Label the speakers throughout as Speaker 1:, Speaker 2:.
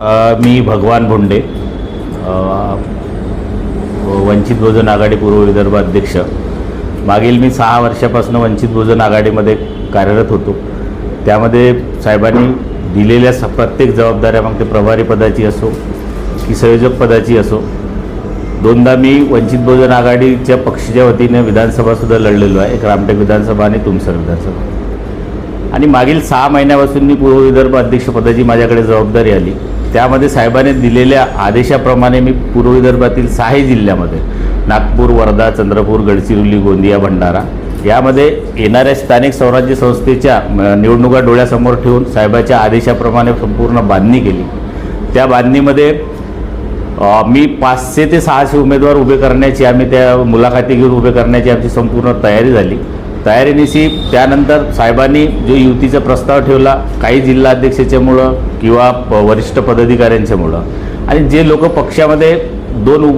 Speaker 1: मी भगवान भोंडे वंचित बहुजन आघाडी पूर्व विदर्भ अध्यक्ष. मागील मी सहा वर्षापासून वंचित बहुजन आघाडीमध्ये कार्यरत होतो. त्यामध्ये साहेबांनी दिलेल्या स प्रत्येक जबाबदाऱ्या मग ते प्रभारी पदाची असो की संयोजक पदाची असो दोनदा मी वंचित बहुजन आघाडीच्या पक्षाच्या वतीने विधानसभासुद्धा लढलेलो आहे. एक रामटेक विधानसभा आणि तुमसर विधानसभा. आणि मागील सहा महिन्यापासून मी पूर्व विदर्भ अध्यक्षपदाची माझ्याकडे जबाबदारी आली. त्यामध्ये साहेबांनी दिलेल्या आदेशाप्रमाणे मी पूर्व विदर्भातील सहाही जिल्ह्यामध्ये नागपूर वर्धा चंद्रपूर गडचिरोली गोंदिया भंडारा यामध्ये येणाऱ्या स्थानिक स्वराज्य संस्थेच्या निवडणुका डोळ्यासमोर ठेवून साहेबाच्या आदेशाप्रमाणे संपूर्ण बांधणी केली. त्या बांधणीमध्ये मी पाचशे ते सहाशे उमेदवार उभे करण्याची आम्ही त्या मुलाखती घेऊन उभे करण्याची आमची संपूर्ण तयारी झाली. तयारीनिशी त्यानंतर साहेबांनी जो युतीचा प्रस्ताव ठेवला काही जिल्हा अध्यक्षाच्यामुळं किंवा प- वरिष्ठ पदाधिकाऱ्यांच्यामुळं. आणि जे लोक पक्षामध्ये दोन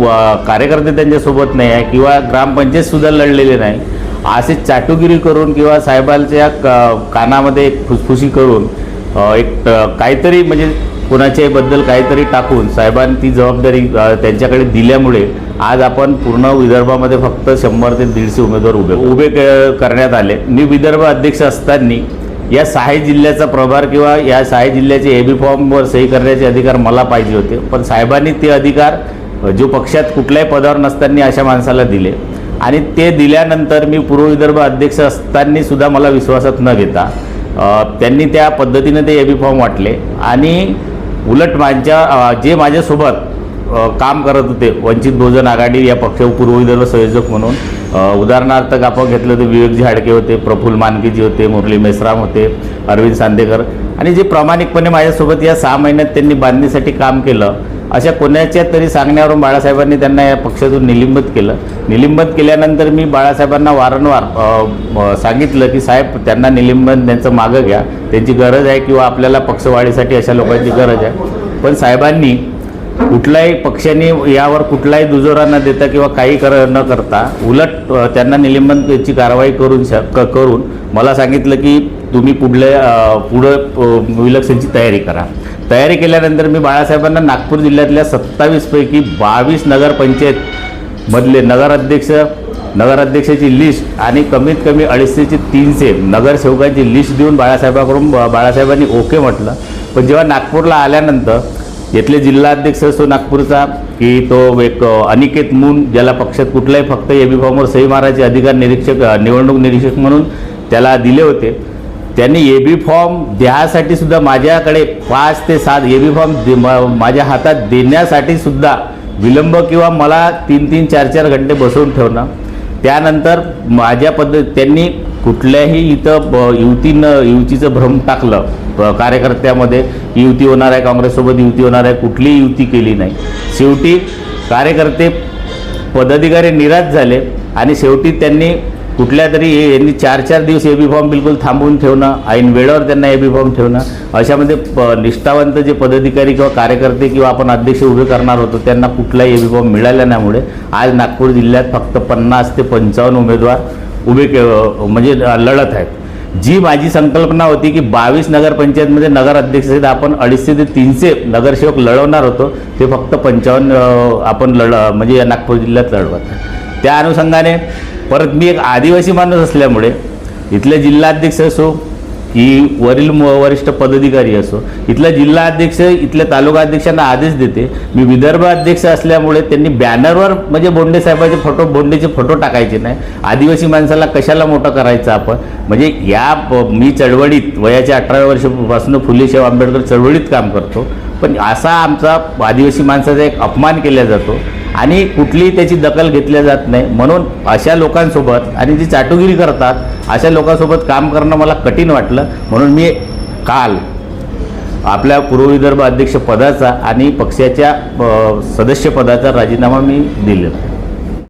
Speaker 1: कार्यकर्ते त्यांच्यासोबत नाही आहे किंवा ग्रामपंचायतसुद्धा लढलेले नाही असे चाटुगिरी करून किंवा साहेबांच्या कानामध्ये एक फुसफुसी करून एक काहीतरी म्हणजे कुणाच्याहीबद्दल काहीतरी टाकून साहेबांनी ती जबाबदारी त्यांच्याकडे दिल्यामुळे आज आपण पूर्ण विदर्भामध्ये फक्त शंभर ते दीडशे उमेदवार उभे उभे करण्यात आले. मी विदर्भ अध्यक्ष असताना या सहा जिल्ह्याचा प्रभार किंवा या सहा जिल्ह्याचे ए बी फॉर्मवर सही करण्याचे अधिकार मला पाहिजे होते. पण साहेबांनी ते अधिकार जो पक्षात कुठल्याही पदावर नसताना अशा माणसाला दिले. आणि ते दिल्यानंतर मी पूर्व विदर्भ अध्यक्ष असताना सुद्धा मला विश्वासात न घेता त्यांनी त्या पद्धतीने ते ए बी फॉर्म वाटले. आणि उलट माझ्या जे माझ्यासोबत काम करत होते वंचित बहुजन आघाडी या पक्ष पूर्वविदर्भ संयोजक म्हणून उदाहरणार्थ आपण घेतलं तर विवेकजी हाडके होते प्रफुल्ल मानकीजी होते मुरली मेश्राम होते अरविंद सांदेकर. आणि जे प्रामाणिकपणे माझ्यासोबत या सहा महिन्यात त्यांनी बांधणीसाठी काम केलं अशा कोणाच्या तरी सांगण्यावरून बाळासाहेबांनी त्यांना या पक्षातून निलिंबित केलं. निलिंबित केल्यानंतर मी बाळासाहेबांना वारंवार सांगितलं की साहेब त्यांना निलिंबन त्यांचं मागं घ्या. त्यांची गरज आहे किंवा आपल्याला पक्षवाढीसाठी अशा लोकांची गरज आहे. पण साहेबांनी कुठल्याही पक्षाने यावर कुठलाही दुजोरा न देता किंवा काही कर न करता उलट त्यांना निलिंबनची कारवाई करून क- करून मला सांगितलं की तुम्ही पुढल्या पुढं इलेक्शनची तयारी करा. तयारी केल्यानंतर मी बाळासाहेबांना नागपूर जिल्ह्यातल्या सत्तावीसपैकी बावीस नगरपंचायत मधले नगराध्यक्ष नगराध्यक्षाची लिस्ट आणि कमीत कमी अडीचशेची तीनशे नगरसेवकांची लिस्ट देऊन बाळासाहेबाकडून बाळासाहेबांनी ओके म्हटलं. पण जेव्हा नागपूरला आल्यानंतर इथले जिल्हाध्यक्ष असतो नागपूरचा की तो एक अनिकेत मून ज्याला पक्षात कुठलाही फक्त ए बी फॉर्मवर सही मारायचे अधिकार निरीक्षक निवडणूक निरीक्षक म्हणून त्याला दिले होते त्यांनी ए बी फॉर्म द्यासाठी सुद्धा माझ्याकडे पाच ते सात ए बी फॉर्म दे- म- माझ्या हातात देण्यासाठी सुद्धा विलंब किंवा मला तीन तीन चार चार घंटे बसवून ठेवणं. त्यानंतर माझ्या पद्धत त्यांनी कुठल्याही इथं ब- युतीनं युतीचं भ्रम टाकलं कार्यकर्त्यामध्ये. युती होणार आहे काँग्रेससोबत युती होणार आहे कुठलीही युती केली नाही. शेवटी कार्यकर्ते पदाधिकारी निराश झाले आणि शेवटी त्यांनी कुठल्या तरी हे- यांनी चार चार दिवस ए बी फॉर्म बिलकुल थांबवून ठेवणं ऐन वेळेवर त्यांना ए बी फॉर्म ठेवणं अशामध्ये प निष्ठावंत जे पदाधिकारी किंवा कार्यकर्ते किंवा आपण अध्यक्ष उभे करणार होतो त्यांना कुठलाही ए बी फॉर्म मिळाल्या नाहीमुळे आज नागपूर जिल्ह्यात फक्त पन्नास ते पंचावन्न उमेदवार उभे के म्हणजे लढत आहेत जी माझी संकल्पना होती की बावीस नगरपंचायतमध्ये नगर अध्यक्ष आपण अडीचशे ते तीनशे नगरसेवक लढवणार होतो ते फक्त पंचावन्न आपण लढ म्हणजे या नागपूर जिल्ह्यात लढवत आहे. त्या अनुषंगाने परत मी एक आदिवासी माणूस असल्यामुळे इथले जिल्हाध्यक्ष असो की वरील म- वरिष्ठ पदाधिकारी असो इथला जिल्हा अध्यक्ष इथल्या तालुका अध्यक्षांना आदेश देते. मी विदर्भ अध्यक्ष असल्यामुळे त्यांनी बॅनरवर म्हणजे बोंडे साहेबाचे फोटो बोंडेचे फोटो टाकायचे नाही. आदिवासी माणसाला कशाला मोठं करायचं आपण? म्हणजे या मी चळवळीत वयाच्या अठराव्या वर्षापासून फुलेशाह आंबेडकर चळवळीत काम करतो. पण असा आमचा आदिवासी माणसाचा एक अपमान केला जातो. आणि कुठलीही त्याची दखल घेतली जात नाही. म्हणून अशा लोकांसोबत आणि जी चाटुगिरी करतात अशा लोकांसोबत काम करणं मला कठीण वाटलं. म्हणून मी काल आपल्या पूर्व विदर्भ अध्यक्ष पदाचा आणि पक्षाच्या सदस्यपदाचा राजीनामा मी दिलेला.